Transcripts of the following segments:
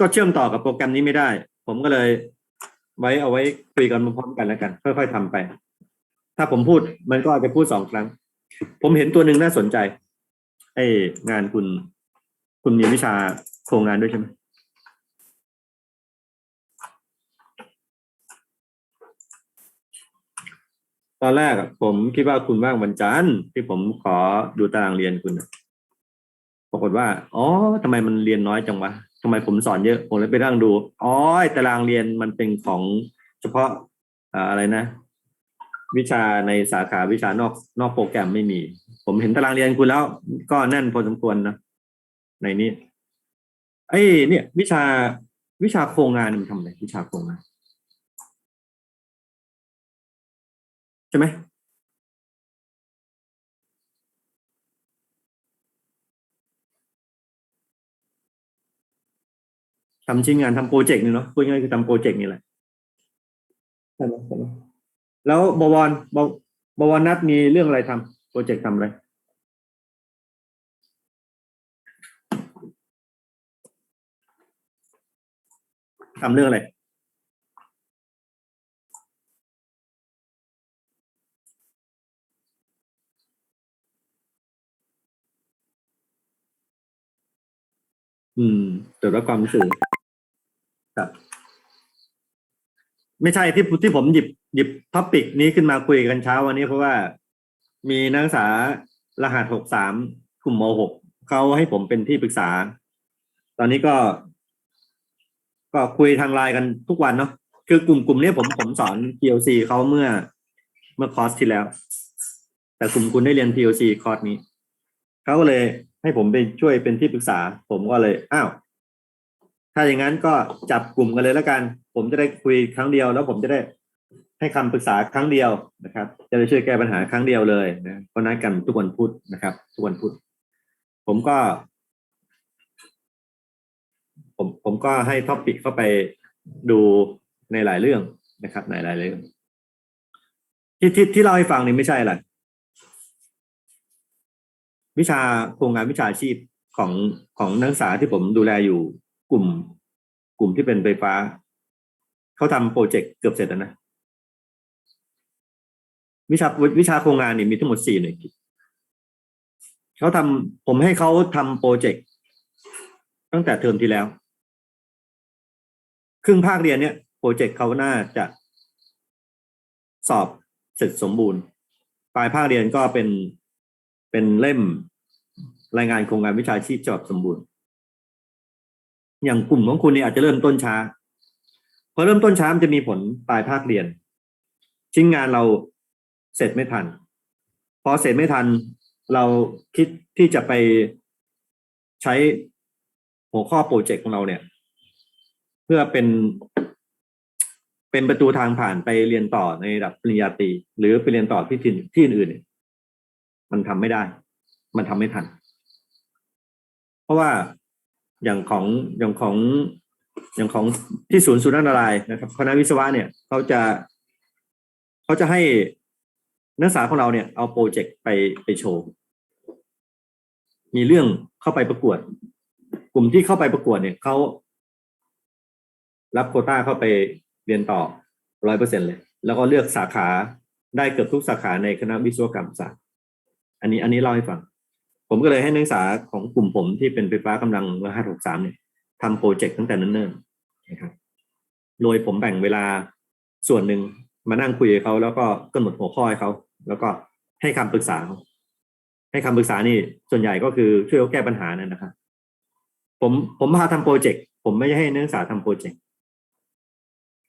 ก็เชื่อมต่อกับโปรแกรมนี้ไม่ได้ ผมก็เลย ไว้เอาไว้คุยกันพร้อมกันแล้วกัน ค่อยๆทำไป ถ้าผมพูดมันก็อาจจะพูดสองครั้ง ผมเห็นตัวหนึ่งน่าสนใจไอ้งานคุณ คุณมีวิชาโครงงานด้วยใช่ไหมตอนแรกผมคิดว่าคุณว่างวันจันทร์ที่ผมขอดูตารางเรียนคุณปรากฏว่า อ๋อทำไมมันเรียนน้อยจังวะ ทำไมผมสอนเยอะ ผมเลยไปนั่งดู อ๋อตารางเรียนมันเป็นของเฉพาะอ่าอะไรนะ วิชาในสาขาวิชานอกนอกโปรแกรมไม่มี ผมเห็นตารางเรียนคุณแล้ว ก็แน่นพอสมควรนะในนี้ ไอ้เนี่ย วิชาวิชาโครงงานมันทำอะไรวิชาโครงงานใช่ไหม ทำชิ้นงานทำโปรเจกต์นี่เนาะพูดง่ายๆคือทำโปรเจกต์นี่แหละใช่ไหมใช่ไหมแล้วบวรบบวรนัดมีเรื่องอะไรทำโปรเจกต์ทำอะไรทำเรื่องอะไรอืมตรวจวัดความรู้สึกครับ ไม่ใช่ที่ที่ผมหยิบหยิบท็อปิกนี้ขึ้นมาคุยกันเช้าวันนี้เพราะว่ามีนักศึกษารหัสหกสามกลุ่มมหกเขาให้ผมเป็นที่ปรึกษา ตอนนี้ก็ ก็คุยทางไลน์กันทุกวันเนาะคือกลุ่มกลุ่มนี้ผมผมสอน PLC เขาเมื่อเมื่อคอร์สที่แล้ว แต่กลุ่มคุณได้เรียน PLC คอร์สนี้เขาก็เลยให้ผมไปช่วยเป็นที่ปรึกษา ผมก็เลย อ้าว ถ้าอย่างนั้นก็จับกลุ่มกันเลยแล้วกัน ผมจะได้คุยครั้งเดียว แล้วผมจะได้ให้คำปรึกษาครั้งเดียวนะครับ จะได้ช่วยแก้ปัญหาครั้งเดียวเลยนะก็นัดกันทุกวันพุธนะครับ ทุกวันพุธผมก็ ผมผมก็ให้ท็อปิกเข้าไปดูในหลายเรื่องนะครับในหลายเรื่อง ที่ที่ที่เล่าให้ฟังนี่ไม่ใช่อะไรวิชาโครงงานวิชาชีพของของนักศึกษาที่ผมดูแลอยู่ กลุ่ม กลุ่มที่เป็นไฟฟ้า เขาทำโปรเจกต์เกือบเสร็จแล้วนะ วิชาวิชาโครงงานนี่มีทั้งหมดสี่หน่วยกิจเขาทำผมให้เขาทำโปรเจกต์ตั้งแต่เทอมที่แล้ว ครึ่งภาคเรียนเนี่ยโปรเจกต์เขาน่าจะสอบเสร็จสมบูรณ์ ปลายภาคเรียนก็เป็นเป็นเล่มรายงานโครงงานวิชาชีพฉบับสมบูรณ์ อย่างกลุ่มของคุณเนี่ยอาจจะเริ่มต้นช้าพอเริ่มต้นช้ามันจะมีผลปลายภาคเรียน ชิ้นงานเราเสร็จไม่ทัน พอเสร็จไม่ทัน เราคิดที่จะไปใช้หัวข้อโปรเจกต์ของเราเนี่ย เพื่อเป็นเป็นประตูทางผ่านไปเรียนต่อในระดับปริญญาตรีหรือไปเรียนต่อที่ที่ที่อื่นๆมันทำไม่ได้ มันทำไม่ทัน เพราะว่า อย่างของอย่างของอย่างของที่ศูนย์สุนันทรายนะครับคณะวิศวะเนี่ยเขาจะเขาจะให้นักศึกษาของเราเนี่ยเอาโปรเจกต์ไปไปโชว์ มีเรื่องเข้าไปประกวด กลุ่มที่เข้าไปประกวดเนี่ยเขารับโคต้าเข้าไปเรียนต่อร้อยเปอร์เซ็นเลย แล้วก็เลือกสาขาได้เกือบทุกสาขาในคณะวิศวกรรมศาสตร์ อันนี้อันนี้เล่าให้ฟัง ผมก็เลยให้นักศึกษาของกลุ่มผมที่เป็นไฟฟ้ากำลังรหัสหกสามเนี่ยทำโปรเจกต์ตั้งแต่เนิ่นๆนะครับ โดยผมแบ่งเวลาส่วนหนึ่งมานั่งคุยกับเขาแล้วก็กำหนดหัวข้อให้เขาแล้วก็ให้คำปรึกษาเขาให้คำปรึกษานี่ส่วนใหญ่ก็คือช่วยเขาแก้ปัญหานั่นนะครับผมผมพาทำโปรเจกต์ผมไม่ได้ให้นักศึกษาทำโปรเจกต์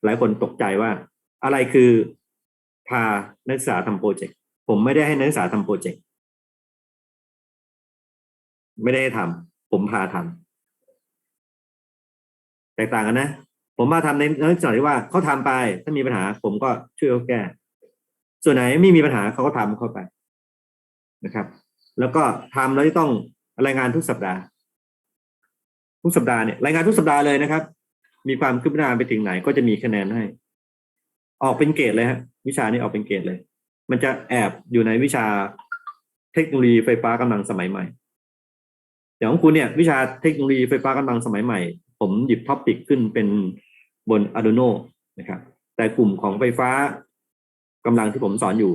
หลายคนตกใจว่า อะไรคือพานักศึกษาทำโปรเจกต์ผมไม่ได้ให้นักศึกษาทำโปรเจกต์ ไม่ได้ทำผมพาทำแตกต่างกันนะ ผมมาทำในลักษณะที่ว่าเขาทำไป ถ้ามีปัญหา ผมก็ช่วยเขาแก้ ส่วนไหนไม่มีปัญหาเขาก็ทำเข้าไปนะครับ แล้วก็ทำแล้วต้องรายงานทุกสัปดาห์ ทุกสัปดาห์เนี่ยรายงานทุกสัปดาห์เลยนะครับ มีความคืบหน้าไปถึงไหนก็จะมีคะแนนให้ ออกเป็นเกรดเลยฮะวิชานี้ออกเป็นเกรดเลย มันจะแอบอยู่ในวิชาเทคโนโลยีไฟฟ้ากำลังสมัยใหม่ อย่างของคุณเนี่ยวิชาเทคโนโลยีไฟฟ้ากำลังสมัยใหม่ ผมหยิบท็อปิกขึ้นเป็นบน Arduino นะครับ แต่กลุ่มของไฟฟ้ากำลังที่ผมสอนอยู่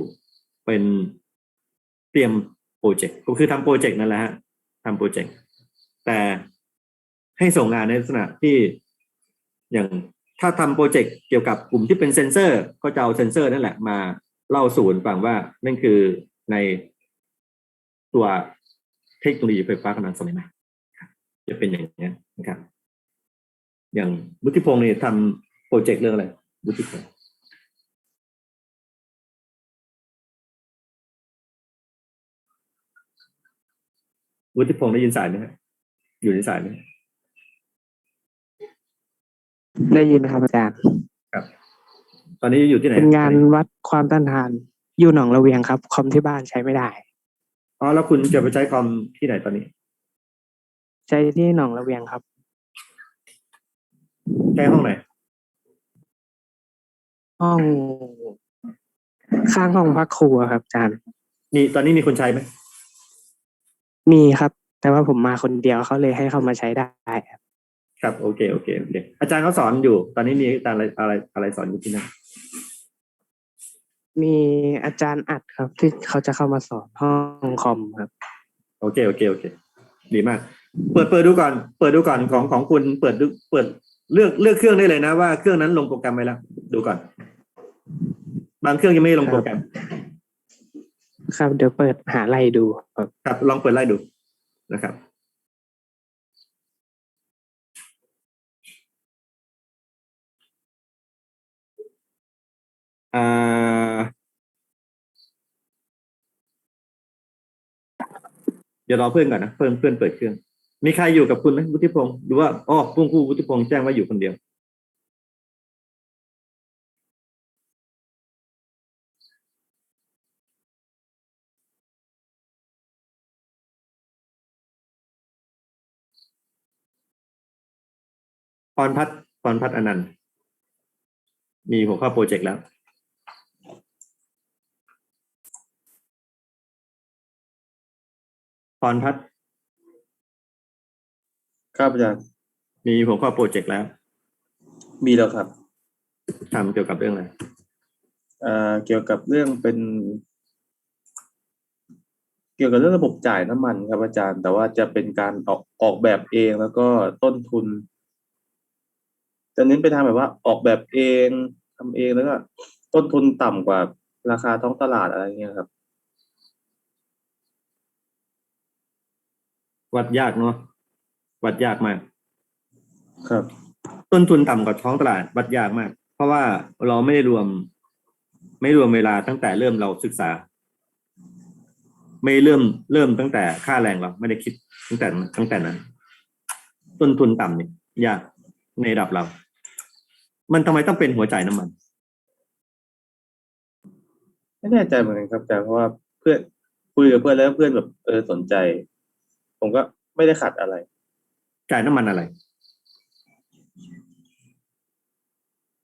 เป็นเตรียมโปรเจกต์ก็คือทำโปรเจกต์นั่นแหละฮะทำโปรเจกต์แต่ให้ส่งงานในลักษณะที่อย่างถ้าทำโปรเจกต์เกี่ยวกับกลุ่มที่เป็นเซนเซอร์ ก็จะเอาเซนเซอร์นั่นแหละมาเล่าสู่กันฟังว่านั่นคือในตัว เทคโนโลยีไฟฟ้ากำลังสมัยใหม่ครับจะเป็นอย่างนี้ยนะครับ อย่างบุติพงศ์เนี่ยทำโปรเจกต์เรื่องอะไรบุติพงศ์บุติพงศ์ได้ยินสายไหมฮะอยู่ในสายไหมได้ยินครับอาจารย์ตอนนี้อยู่ที่ไหนเป็นงานวัดความต้านทานอยู่หนองระเวียงครับ คอมที่บ้านใช้ไม่ได้ อ๋อแล้วคุณจะไปใช้คอมที่ไหนตอนนี้ ใช้ที่หนองระเวียงครับใช้ห้องไหน ห้องข้างห้องพักครูอะครับอาจารย์ มีตอนนี้มีคนใช้ไหมมีครับ แต่ว่าผมมาคนเดียวเขาเลยให้เข้ามาใช้ได้ครับครับโอเคโอเคโอเคอาจารย์เขาสอนอยู่ ตอนนี้มีอาจารย์อะไรอะไรอะไรสอนอยู่ที่นั่น มีอาจารย์อัดครับ ที่เขาจะเข้ามาสอนห้องคอมครับ โอเคโอเคโอเค ดีมาก เปิดเปิดดูก่อน เปิดดูก่อนของของคุณเปิดดูเปิดเลือกเลือกเครื่องได้เลยนะว่าเครื่องนั้นลงโปรแกรมไว้แล้ว ดูก่อน บางเครื่องยังไม่ได้ลงโปรแกรม ครับเดี๋ยวเปิดหาไล่ดูครับครับ ลองเปิดไล่ดูนะครับอ่า เดี๋ยวรอเพื่อนก่อนนะเพื่อนเพื่อนเปิดเครื่อง มีใครอยู่กับคุณไหมวุฒิพงศ์หรือว่าอ๋อพุ่งคู่วุฒิพงศ์แจ้งว่าอยู่คนเดียว พรพัฒน์พรพัฒน์อนันต์ มีหัวข้อโปรเจกต์แล้ว รพัฒน์ครับอาจารย์มีหัวข้อโปรเจกต์แล้ว มีแล้วครับทำเกี่ยวกับเรื่องอะไรเอ่อเกี่ยวกับเรื่องเป็น เกี่ยวกับเรื่องระบบจ่ายน้ำมันครับอาจารย์ แต่ว่าจะเป็นการออกออกแบบเองแล้วก็ต้นทุนจะเน้นไปทางแบบว่าออกแบบเองทำเองแล้วก็ต้นทุนต่ำกว่าราคาท้องตลาดอะไรเงี้ยครับ วัดยากเนาะวัดยากมาก ครับ ต้นทุนต่ำกว่าท้องตลาดวัดยากมาก เพราะว่าเราไม่ได้รวม ไม่รวมเวลาตั้งแต่เริ่มเราศึกษา ไม่เริ่มเริ่มตั้งแต่ค่าแรงเราไม่ได้คิดตั้งแต่ตั้งแต่นั้น ต้นทุนต่ำเนี่ยยากในระดับเรา มันทำไมต้องเป็นหัวจ่ายน้ำมัน ไม่แน่ใจเหมือนกันครับอาจารย์เพราะว่าเพื่อนคุยกับเพื่อนแล้วเพื่อนแบบเออสนใจ ผมก็ไม่ได้ขัดอะไร จ่ายน้ำมันอะไร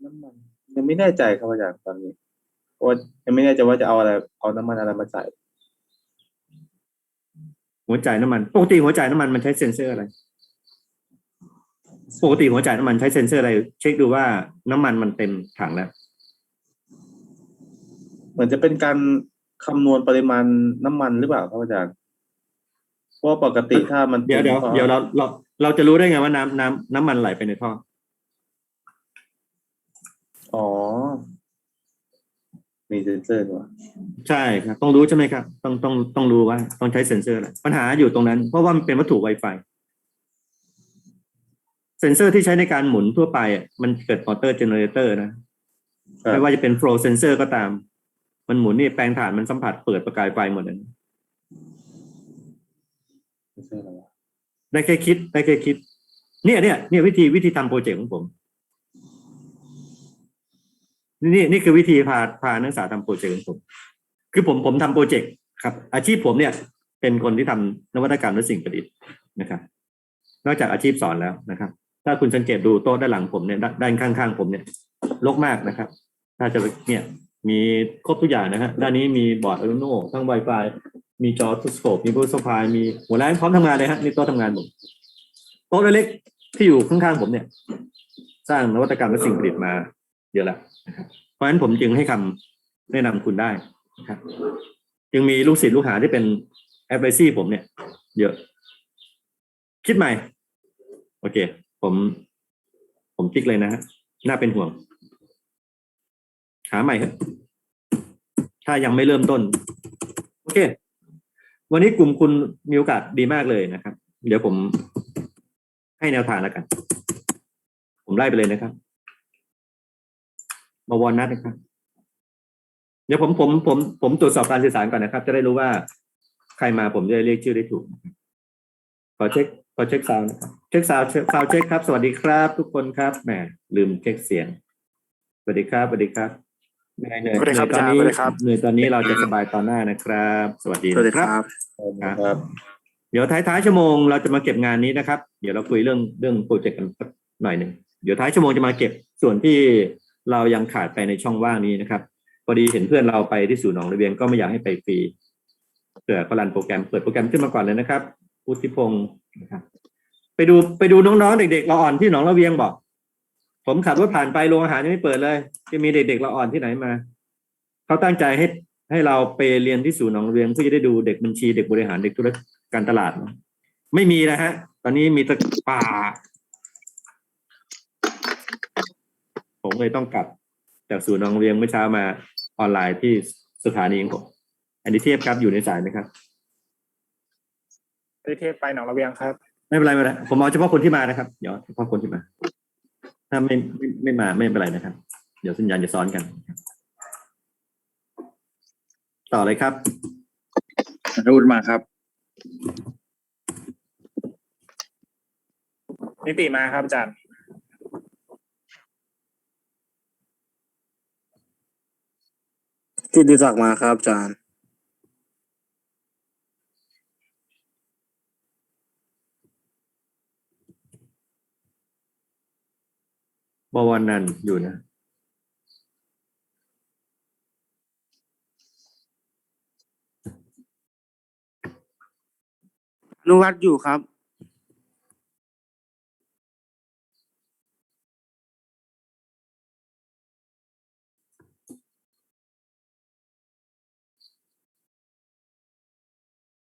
น้ำมัน ยังไม่แน่ใจครับอาจารย์ตอนนี้เพราะว่ายังไม่แน่ใจว่าจะเอาอะไร เอาน้ำมันอะไรมาใส่ หัวจ่ายน้ำมัน ปกติหัวจ่ายน้ำมันมันใช้เซ็นเซอร์อะไร ปกติหัวจ่ายน้ำมันใช้เซ็นเซอร์อะไร เช็คดูว่าน้ำมันมันเต็มถังแล้ว เหมือนจะเป็นการคำนวณปริมาณน้ำมันหรือเปล่าครับอาจารย์ เพราะว่าปกติถ้ามันเดี๋ยวเดี๋ยวก็เดี๋ยวเราเราเราจะรู้ได้ไงว่าน้ำน้ำน้ำมันไหลไปในท่อ อ๋อ มีเซนเซอร์ด้วยใช่ครับ ต้องรู้ใช่ไหมครับ ต้องต้องต้องรู้ว่า ต้องใช้เซ็นเซอร์อะไรปัญหาอยู่ตรงนั้น เพราะว่ามันเป็นวัตถุ Wi-Fi เซ็นเซอร์ที่ใช้ในการหมุนทั่วไปอะมันเกิดมอเตอร์เจเนเรเตอร์นะครับไม่ว่าจะเป็น flow sensor ก็ตาม มันหมุนนี่แปลงถ่านมันสัมผัสเปิดประกายไฟหมดเลยเซนเซออะไรวะได้แค่คิดได้แค่คิด เนี่ยเนี่ยเนี่ยวิธีวิธีทำโปรเจกต์ของผมนี่นี่คือวิธีพาพานักศึกษาทำโปรเจกต์ของผม คือผมผมทำโปรเจกต์ครับ อาชีพผมเนี่ย เป็นคนที่ทำนวัตกรรมและสิ่งประดิษฐ์นะครับ นอกจากอาชีพสอนแล้วนะครับ ถ้าคุณสังเกตดูโต๊ะด้านหลังผมเนี่ยด้านข้างๆผมเนี่ยรกมากนะครับ ถ้าจะเนี่ยมีครบทุกอย่างนะฮะด้านนี้มีบอร์ด Arduino ทั้ง Wi-Fi มีจอทุสโคปมีบูสพายมีหัวแรงพร้อมทำงานเลยฮะนี่โต๊ะทำงานผมโต๊ะเล็กที่อยู่ข้างๆผมเนี่ย สร้างนวัตกรรมและสิ่งประดิษฐ์มา เยอะแล้วเพราะฉะนั้นผมจึงให้คำแนะนำคุณได้นะครับจึงมีลูกศิษย์ลูกหาที่เป็นแอดไวซี่ผมเนี่ย เยอะ คิดใหม่ โอเค ผม ผมติ๊กเลยนะฮะน่าเป็นห่วง หาใหม่ครับถ้ายังไม่เริ่มต้น โอเค วันนี้กลุ่มคุณมีโอกาสดีมากเลยนะครับ เดี๋ยวผมให้แนวทางแล้วกัน ผมไล่ไปเลยนะครับ มาวอนนัดนะครับ เดี๋ยวผมผมผมผมตรวจสอบการสื่อสารก่อนนะครับ จะได้รู้ว่าใครมาผมจะเรียกชื่อได้ถูก ขอเช็คขอเช็คซาวนะครับเช็คซาวเช็คซาวเช็คครับ สวัสดีครับ ทุกคนครับแหมลืมเช็คเสียง สวัสดีครับสวัสดีครับ เหนื่อยเหนื่อยสวัสดีครับเหนื่อยตอนนี้อาจารย์สวัสดีครับ เหนื่อยตอนนี้เราจะสบายตอนหน้านะครับ สวัสดีสวัสดีนะคครับรับครับ เดี๋ยวท้ายๆชั่วโมงเราจะมาเก็บงานนี้นะครับ เดี๋ยวเราคุยเรื่องเรื่องโปรเจกต์กันสักหน่อยหนึ่งเดี๋ยวท้ายชั่วโมงจะมาเก็บส่วนที่เรายังขาดไปในช่องว่างนี้นะครับพอดีเห็นเพื่อนเราไปที่ศูนย์หนองระเวียงก็ไม่อยากให้ไปฟรีเผื่อเขารันโปรแกรมเปิดโปรแกรมขึ้นมาก่อนเลยนะครับพุทธิพงศ์นะครับไปดูไปดูน้องๆเด็กๆเราอ่อนที่หนองระเวียงบอก ผมขับรถผ่านไปโรงอาหารยังไม่เปิดเลย จะมีเด็กๆเราอ่อนที่ไหนมา เขาตั้งใจให้ให้เราไปเรียนที่ศูนย์หนองระเวียงเพื่อจะได้ดูเด็กบัญชีเด็กบริหารเด็กธุรการตลาด ไม่มีนะฮะ ตอนนี้มีแต่ป่า ผมเลยต้องกลับ จากศูนย์หนองเรียงเมื่อเช้ามาออนไลน์ที่สถานีของผมอันนี้เทียบครับอยู่ในสายไหมครับประเทศไปหนองระเวียงครับ ไม่เป็นไรไม่เป็นไรผมเอาเฉพาะคนที่มานะครับ เดี๋ยวเฉพาะคนที่มา ถ้าไม่ไม่ไม่มาไม่เป็นไรนะครับ เดี๋ยวสัญญาณจะซ้อนกัน ต่อเลยครับนัทวุฒิมาครับ นิติมาครับอาจารย์กิติศักดิ์มาครับอาจารย์ บวรนันอยู่นะนุวัดอยู่ครับ